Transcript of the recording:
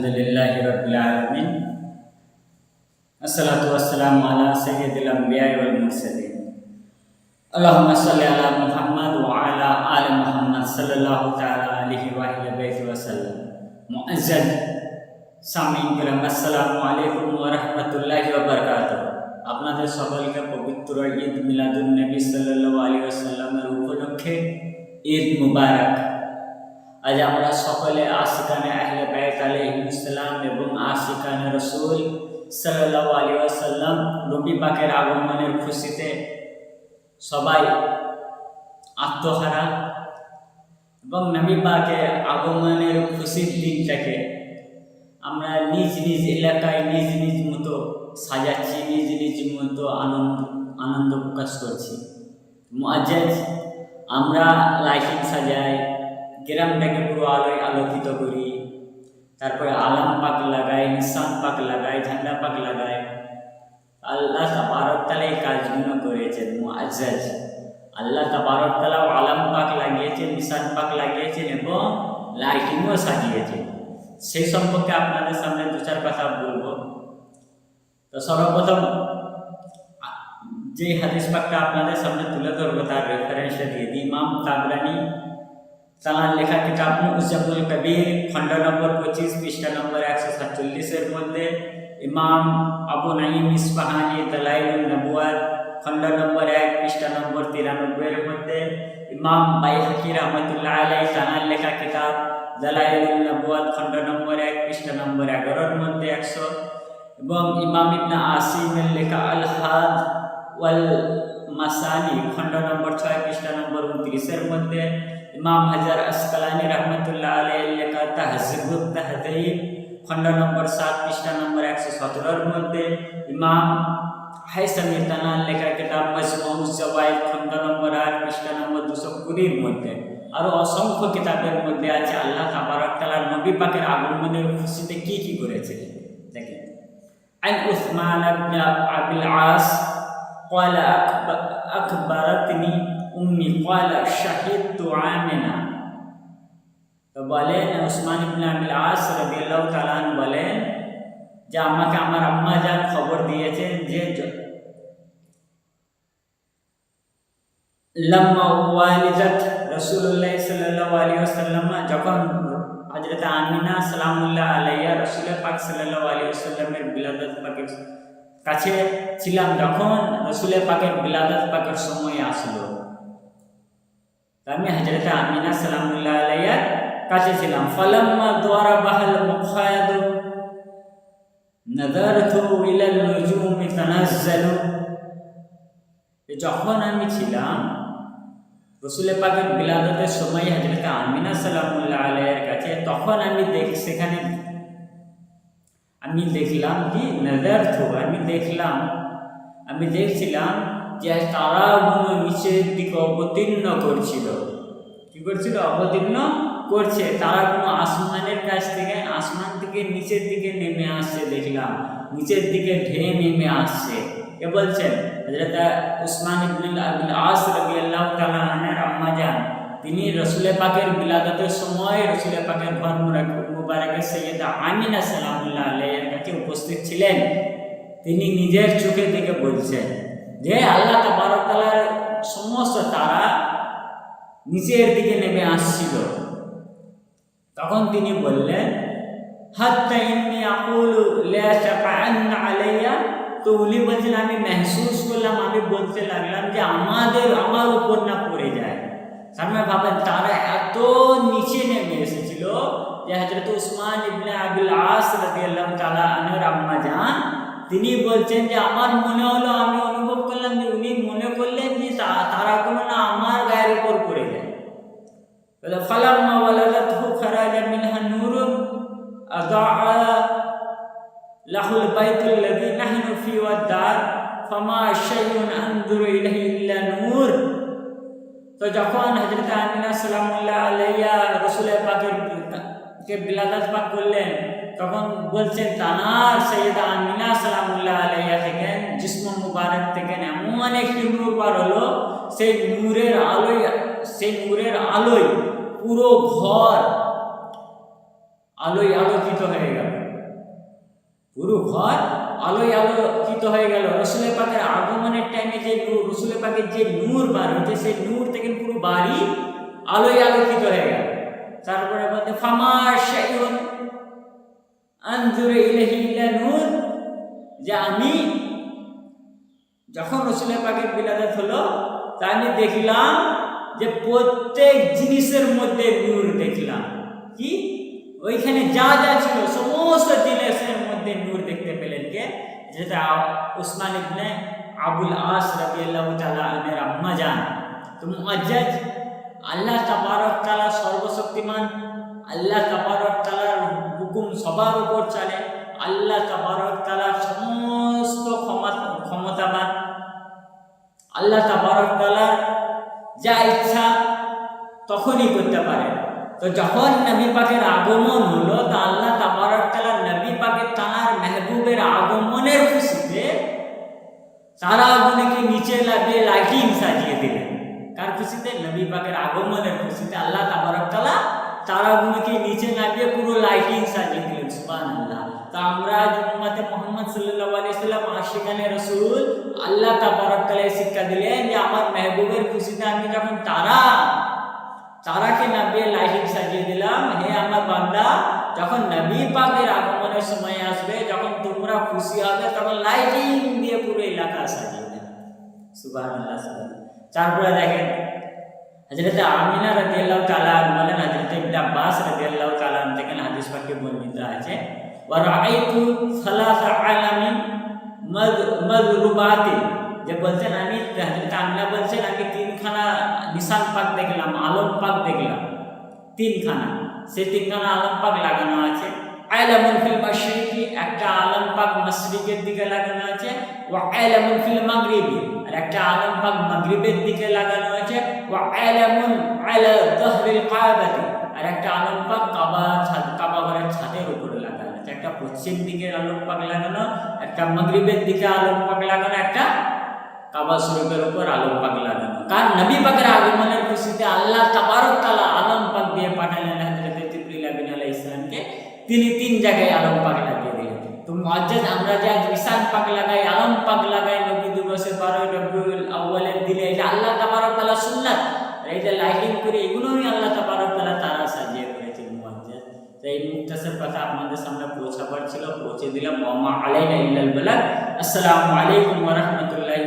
الحمد لله رب العالمين الصلاة والسلام على سيد الأنبياء والمرسلين اللهم صل على محمد وعلى آل محمد صلى الله تعالى عليه وآله بيته وسلم مؤذن সামিন কিরাম আসসালামু আলাইকুম ওয়া রাহমাতুল্লাহি ওয়া বারাকাতুহু আপনাদের সকলকে পবিত্র ঈদ মিলাদুন নবী সাল্লাল্লাহু আলাইহি ওয়াসাল্লামের উপলক্ষে ঈদ মুবারক আজ আমরা সকলে আশিকানে আহলে বাইত আলাইহিসসালাম এবং আশিকানে রসুল সাল্লাল্লাহু আলাইহি ওয়াসাল্লাম নবী পাকের আগমনের খুশিতে সবাই আত্মহারা এবং নবী পাকের আগমনের খুশির দিনটাকে আমরা নিজ নিজ এলাকায় নিজ নিজ মতো সাজাচ্ছি, নিজ নিজ মতো আনন্দ আনন্দ প্রকাশ করছি। মুআজ্জাজ, আমরা লাইটিং সাজাই, গ্রামটাকে পুরো আলোয় আলোকিত করি। তারপরে আলাম পাক লাগাই নিশান পাক লাগাই, ঝান্ডা পাক লাগাই। আল্লাহ তাবারকতালা এই কাজগুলো করেছেন, মুআজ্জাজ। আল্লাহ তাবারকতালাও আলাম পাক লাগিয়েছেন নিশান পাক লাগিয়েছেন এবং লাইটিংও সাজিয়েছেন। সেই সম্পর্কে আপনাদের সামনে দু চার কথা বলব। তো সর্বপ্রথম যে হাদিস পাকটা আপনাদের সামনে তুলে ধরবো, তার রেফারেন্সটা দিয়ে দিই। ইমাম তাবরানি তাঁর লেখা কিতাব মুজাবুল কবির, খণ্ড নম্বর পঁচিশ, পৃষ্ঠা নম্বর একশো সাতচল্লিশের মধ্যে ইমাম আবু নাইম ইস্পাহানি দলাইল নবুয়ার খণ্ড নম্বর এক, পৃষ্ঠা নম্বর তিরানব্বইয়ের মধ্যে ইমাম বাইহাকি রহমতুল্লাহ আলাই তাঁর লেখা কিতাব দলাইল নবুয়াত খণ্ড নম্বর এক, পৃষ্ঠা নম্বর এগারোর মধ্যে একশো। এবং ইমাম ইবনা আসিমের লেখা আল হাদ ওয়াল মাসানি খণ্ড নম্বর ছয়, পৃষ্ঠা নম্বর উনত্রিশের মধ্যে ইমাম হাজার আসকালানি রহমতুল্লাহ আলাই লেখা তাহজিবুত তাহদিব খণ্ড নম্বর সাত পৃষ্ঠা নম্বর একশো সতেরোর মধ্যে ইমাম হাইসামি তানার লেখা কিতাব মজমু জবাই খণ্ড নম্বর আট পৃষ্ঠা নম্বর দুশো কুড়ির মধ্যে আরও অসংখ্য কিতাবের মধ্যে আছে আল্লাহ তাবারক তালার নবী পাকের আগমনের খুশিতে কি কি করেছে দেখেন عن عثمان بن أبي العاص قال أخبرتني উম্মি ক্বালা শাহিদতু আমিনা তো বলেন উসমান ইবনে আস রাদিয়াল্লাহু তাআলা বলেন যে আমাকে আমার আম্মা যা খবর দিয়েছেন যে লম্মা ওয়ালিজাত রাসূলুল্লাহ সাল্লাল্লাহু আলাইহি ওয়াসাল্লাম যখন হযরত আমিনা সালামুল্লাহ আলাইহা রাসূল পাক সাল্লাল্লাহু আলাইহি ওয়াসাল্লামের বিলাদাত পাকের কাছে ছিলাম যখন রসুলের পাকের বিলাদাত পাকের সময় আসলো আমি হজরত আমিনা সালামুল্লাহ আলাইয়ার কাছে ছিলাম। ফলাম্মা দ্বারা বাহাল মুখায়াদ নজরতু ইলাল নুজুমি তানাজ্জালু। যখন আমি ছিলাম, রসুল পাকের বিলাদতের সময় হজরত আমিনা সালামুল্লাহ আলাইয়ের কাছে, তখন আমি দেখ, সেখানে আমি দেখলাম কি? নজর থো আমি দেখলাম, আমি দেখছিলাম যে তারাগুলো নিচের দিকে অবতীর্ণ করছিল। কি করছিল? অবতীর্ণ করছে। তারা কোনো আসমানের কাছ থেকে, আসমান থেকে নিচের দিকে নেমে আসছে দেখলাম। নিচের দিকে ঢেয়ে নেমে আসছে। কে বলছেন? উসমান আস রবি আল্লাহ আম্মা যান। তিনি রসুলে পাকের বিলাদতের সময় রসুলে পাকের ঘর মুবারকের সৈয়দ আমিনা সালামুল্লাহ আলাইয়ের কাছে উপস্থিত ছিলেন। তিনি নিজের চোখে থেকে বলছেন। যে আল্লাহ তাবারকালার সমস্ত তারা নিচের দিকে নেমে আসছিল। তখন তিনি বললেন, হাত্তা ইন্নি আকুলু লা শাফাআন্না আলাইয়া। তো উনি বলছেন, আমি মেহসুস করলাম, আমি বলতে লাগলাম যে আমাদের, আমার উপর না পড়ে যায়। সামনে ভাবেন, তারা এত নিচে নেমে এসেছিল যে হজরত উসমান ইবনে আবুল আস রাদিয়াল্লাহু তাআলা আনহর আম্মা জান তিনি বলছেন যে, আমার মনে হলো, আমি অনুভব করলাম যে, উনি মনে করলেন যে তারা কোনো না আমার গায়ের উপর পড়ে যায়। বলে, ফালাম্মা ওয়ালাদাতহু খারাজা মিনহা নূরুন আদাআ লাহুল বাইতুল লাযী নাহনু ফি ওয়াদ-দার, ফামা শাইউন আনজুরু ইলাইহি ইল্লা নূর। তো যখন হজরত আমিনা সালামুল্লাহ আলাইয়া রসুলের পাকের, কে বিলাদাত পাক করলেন তখন বলছেন, তানার সৈয়দ আমিনা সালামুল্লাহ আলাইয়া থেকে জিসম মুবারক থেকে এমন একটি নূর হলো, সেই নূরের আলোয়, সেই নূরের আলোয় পুরো ঘর আলোয় আলোকিত হয়ে গেল। পুরো ঘর আলোয় আলোকিত হয়ে গেল। রসুলের পাকের আগমনের টাইমে যে নূর রসুলের পাকের যে নূর বার হচ্ছে সেই নূর থেকে পুরো বাড়ি আলোয় আলোকিত হয়ে গেল। তারপরে বলতে ফামা শাইউন আনজুরে ইলাহি ইলা নূর যে আমি যখন রসুলের পাকের বিলাদত হলো, তা আমি দেখলাম যে প্রত্যেক জিনিসের মধ্যে নূর দেখলাম। কি? ওইখানে যা যা ছিল, সমস্ত জিনিসের মধ্যে নূর দেখতে পেলেন কে? যেটা উসমান ইবনে আবুল আস রাদিয়াল্লাহু তাআলা আনের আম্মা জান। তো মুআজ্জাজ, আল্লাহ তাবারক তাআলা সর্বশক্তিমান আল্লাহ তাবারক তাআলার হুকুম সবার উপর চলে। আল্লাহ তাবারক তাআলা সমস্ত ক্ষমতা ক্ষমতাবান। আল্লাহ তাবারক তাআলার যা ইচ্ছা তখনই করতে পারে। তো যখন নবী পাকের আগমন হলো, তা আল্লাহ তাবারক তাআলা নবী পাকের তাঁর মেহবুবের আগমনের খুশিতে তারা আগুনকে নিচে লাগিয়ে লাইটিং সাজিয়ে দিলেন। কার খুশিতে? নবী পাকের আগমনের খুশিতে আল্লাহ তাবারক তাআলা তারাগুলোকে নিচে নামিয়ে পুরো লাইটিং সাজিয়ে দিলেন, সুবহানাল্লাহ। তা আমরা আজ উম্মতে মুহাম্মদ সাল্লাল্লাহু আলাইহি সাল্লাম আশিকানে রাসূল আল্লাহ তাবারক তাআলা শিক্ষা দিলেন যে, আমার মেহবুবের খুশিতে আমি যখন তারা, তারাকে নামিয়ে লাইটিং সাজিয়ে দিলাম, হে আমার বান্দা, যখন নবী পাকের আগমনের সময় আসবে, যখন তোমরা খুশি হবে, তখন লাইটিং দিয়ে পুরো এলাকা সাজিয়ে দেবে। সুবহানাল্লাহ। তারপরে দেখেন হজরত আমিনা রাদিয়াল্লাহু তাআলা বলেন, হজরত ইবনে আব্বাস রাদিয়াল্লাহু তাআলা থেকে হাদিস পাকে বর্ণিত আছে। ওয়া রাআইতু সালাসা আলামিন মাযরুবাতি যে বলছেন, আমি হজরত আমিনা বলছেন, আমি তিনখানা নিশান পাক দেখলাম, আলম পাক দেখলাম। তিনখানা। সেই তিনখানা আলম পাক লাগানো আছে। আলামুল ফিল মাশরিকি, একটা আলম পাক মাশরিকের দিকে লাগানো আছে। ওয়া আলামুল ফিল মাগরিবি। একটা আলম পাক মাগরিবের দিকে লাগানো আছে ওয়া আলামুন আলা দহরিল কাবাতি। আর একটা আলম পাক কাবা ছাদ, কাবা ঘরের ছাদের উপরে লাগানো আছে একটা পশ্চিম দিকের আলম পাক লাগানো, একটা মাগরিবের দিকে আলম পাক লাগানো, একটা কাবা শরীফের উপর আলম পাক লাগানো। কারণ নবী পাকের আগমনের খুশিতে আল্লাহ তাবারক তাআলা আলম পাক দিয়ে পাঠালেন হযরত জিবরিল আমিন আলাইহিস সালামকে। তিনি তিন জায়গায় আলম পাক মুআজ্জাজ, আমরা যে আজ ঈশান পাক লাগাই, আলম পাক লাগাই, নবী দিবসে বারোই রবিউল আউ্বালের দিলে, এটা আল্লাহ তাবারক তালা সুন্নাত যে লাইটিং করে এগুলোই আল্লাহ তাবারক তালা তারা সাজিয়ে করেছেন মুআজ্জাজ। তো এই মুক্তাসের কথা আপনাদের সামনে পৌঁছাবার ছিল, পৌঁছে দিলাম ওমা আলাইনা ইল্লাল বালাগ। আসসালামু আলাইকুম ওয়া রাহমাতুল্লাহি